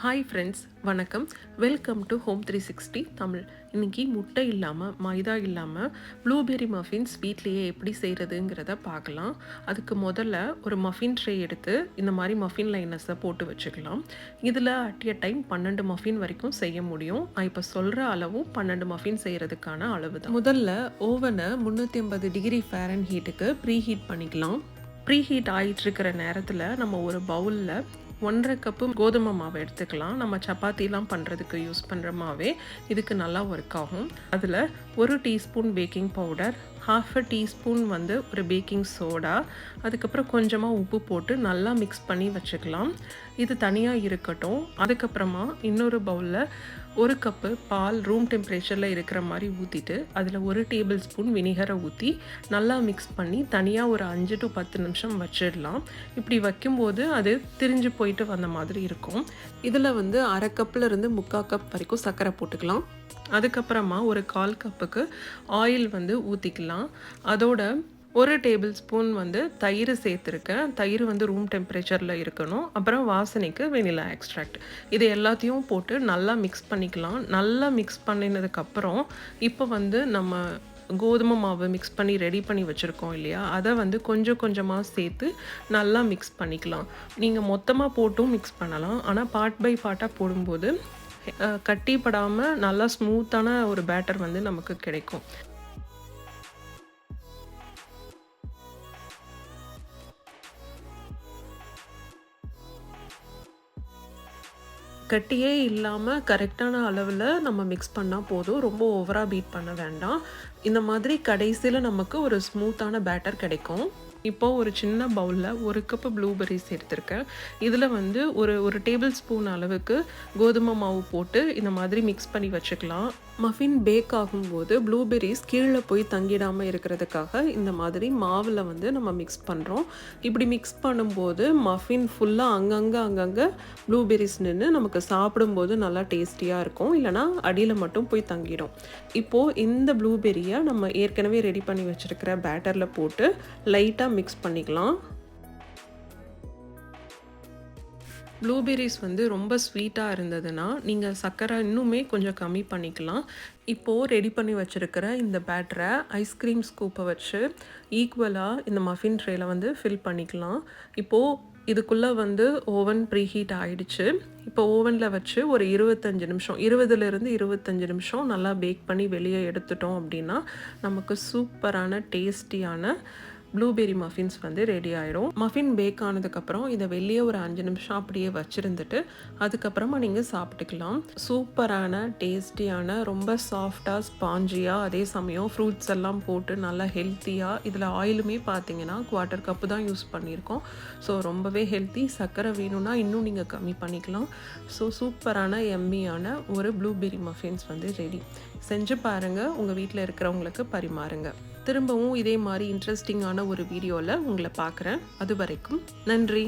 Hi friends வணக்கம். Welcome to home three sixty Tamil. இன்றைக்கி முட்டை இல்லாமல் மைதா இல்லாமல் ப்ளூபெர்ரி மஃபின்ஸ் வீட்லேயே எப்படி செய்கிறதுங்கிறத பார்க்கலாம். அதுக்கு முதல்ல ஒரு மஃபின் ட்ரே எடுத்து இந்த மாதிரி மஃபின் லைனஸை போட்டு வச்சுக்கலாம். இதில் அட் எ டைம் பன்னெண்டு மஃபின் வரைக்கும் செய்ய முடியும். நான் இப்போ சொல்கிற அளவும் பன்னெண்டு மஃபின் செய்கிறதுக்கான அளவு தான் முதல்ல ஓவனை முந்நூற்றி ஐம்பது டிகிரி ஃபேரன் ஹீட்டுக்கு ப்ரீ ஹீட் பண்ணிக்கலாம். ப்ரீ ஹீட் ஆகிட்டுருக்கிற நேரத்தில் நம்ம ஒரு பவுலில் ஒன்றரை கப்பு கோதுமை மாவு எடுத்துக்கலாம். நம்ம சப்பாத்திலாம் பண்ணுறதுக்கு யூஸ் பண்ணுற மாவே. இதுக்கு நல்லா ஒர்க் ஆகும். அதில் ஒரு teaspoon baking powder half a teaspoon வந்து ஒரு பேக்கிங் சோடா அதுக்கப்புறம் கொஞ்சமாக உப்பு போட்டு நல்லா மிக்ஸ் பண்ணி வச்சுக்கலாம். இது தனியாக இருக்கட்டும். அதுக்கப்புறமா இன்னொரு பவுலில் ஒரு கப்பு பால் ரூம் டெம்பரேச்சரில் இருக்கிற மாதிரி ஊற்றிட்டு அதில் ஒரு டேபிள் ஸ்பூன் வினிகரை ஊற்றி நல்லா மிக்ஸ் பண்ணி தனியாக ஒரு அஞ்சு டு பத்து நிமிஷம் வச்சிடலாம். இப்படி வைக்கும்போது அது திரிஞ்சு போயிட்டு வந்த மாதிரி இருக்கும். இதில் வந்து அரை கப்பில் இருந்து முக்கால் கப் வரைக்கும் சர்க்கரை போட்டுக்கலாம். அதுக்கப்புறமா ஒரு கால் கப்புக்கு ஆயில் வந்து ஊற்றிக்கலாம் அதோட ஒரு டேபிள் ஸ்பூன் வந்து தயிர் சேர்த்துருக்கேன். தயிர் வந்து ரூம் டெம்பரேச்சரில் இருக்கணும். அப்புறம் வாசனைக்கு வெனிலா எக்ஸ்ட்ராக்ட் இது எல்லாத்தையும் போட்டு நல்லா மிக்ஸ் பண்ணிக்கலாம். நல்லா மிக்ஸ் பண்ணினதுக்கப்புறம் இப்போ வந்து நம்ம கோதுமை மாவு மிக்ஸ் பண்ணி ரெடி பண்ணி வச்சுருக்கோம் இல்லையா? அதை வந்து கொஞ்சம் கொஞ்சமாக சேர்த்து நல்லா மிக்ஸ் பண்ணிக்கலாம். நீங்கள் மொத்தமாக போட்டும் மிக்ஸ் பண்ணலாம். ஆனால் பார்ட் பை பார்ட்டாக போடும்போது கட்டிப்படாமல் நல்லா ஸ்மூத்தான ஒரு பேட்டர் வந்து நமக்கு கிடைக்கும். கட்டியே இல்லாமல் கரெக்டான அளவில் நம்ம மிக்ஸ் பண்ணால் போதும். ரொம்ப ஓவராக பீட் பண்ண வேண்டாம். இந்த மாதிரி கடைசியில் நமக்கு ஒரு ஸ்மூத்தான பேட்டர் கிடைக்கும். இப்போது ஒரு சின்ன பவுலில் ஒரு கப்பு ப்ளூபெர்ரிஸ் எடுத்திருக்கேன். இதில் வந்து ஒரு ஒரு டேபிள் ஸ்பூன் அளவுக்கு கோதுமை மாவு போட்டு இந்த மாதிரி மிக்ஸ் பண்ணி வச்சுக்கலாம். மஃபின் பேக் ஆகும்போது ப்ளூபெர்ரிஸ் கீழே போய் தங்கிடாமல் இருக்கிறதுக்காக இந்த மாதிரி மாவில் வந்து நம்ம மிக்ஸ் பண்ணுறோம் இப்படி மிக்ஸ் பண்ணும்போது மஃபின் ஃபுல்லாக அங்கங்கே அங்கங்கே ப்ளூபெர்ரிஸ் நின்று நமக்கு சாப்பிடும்போது நல்லா டேஸ்டியாக இருக்கும். இல்லைனா அடியில் மட்டும் போய் தங்கிடும். இப்போது இந்த ப்ளூபெரியை நம்ம ஏற்கனவே ரெடி பண்ணி வச்சுருக்கிற பேட்டரில் போட்டு லைட்டாக மிக்ஸ் பண்ணிக்கலாம். ப்ளூபெர்ரிஸ் வந்து ரொம்ப ஸ்வீட்டாக இருந்ததுன்னா நீங்கள் சர்க்கரை இன்னுமே கொஞ்சம் கம்மி பண்ணிக்கலாம். இப்போது ரெடி பண்ணி வச்சுருக்கிற இந்த பேட்டரை ஐஸ்கிரீம் ஸ்கூப்பை வச்சு ஈக்குவலாக இந்த மஃபின் ட்ரேயில் வந்து ஃபில் பண்ணிக்கலாம். இப்போது இதுக்குள்ளே வந்து ஓவன் ப்ரீ ஹீட் இப்போ ஓவனில் வச்சு ஒரு இருபத்தஞ்சு நிமிஷம் இருபதுலேருந்து இருபத்தஞ்சு நிமிஷம் நல்லா பேக் பண்ணி வெளியே எடுத்துட்டோம் அப்படின்னா நமக்கு சூப்பரான டேஸ்டியான ப்ளூபெர்ரி மஃபின்ஸ் வந்து ரெடி ஆகிடும் மஃபின் பேக் ஆனதுக்கப்புறம் இதை வெளியே ஒரு அஞ்சு நிமிஷம் அப்படியே வச்சுருந்துட்டு அதுக்கப்புறமா நீங்கள் சாப்பிட்டுக்கலாம். சூப்பரான டேஸ்டியான ரொம்ப சாஃப்டாக ஸ்பாஞ்சியாக அதே சமயம் ஃப்ரூட்ஸ் எல்லாம் போட்டு நல்லா ஹெல்த்தியாக இதில் ஆயிலுமே பார்த்தீங்கன்னா குவார்ட்டர் கப்பு தான் யூஸ் பண்ணியிருக்கோம். ஸோ ரொம்பவே ஹெல்த்தி சர்க்கரை வேணும்னா இன்னும் நீங்கள் கம்மி பண்ணிக்கலாம். ஸோ சூப்பரான எம்மியான ஒரு ப்ளூபெரி மஃபின்ஸ் வந்து ரெடி செஞ்சு பாருங்கள் உங்கள் வீட்டில் இருக்கிறவங்களுக்கு பரிமாறுங்க. திரும்பவும் இதே மாதிரி இன்ட்ரெஸ்டிங்கான ஒரு வீடியோவில் உங்களை பார்க்குறேன். அது வரைக்கும் நன்றி.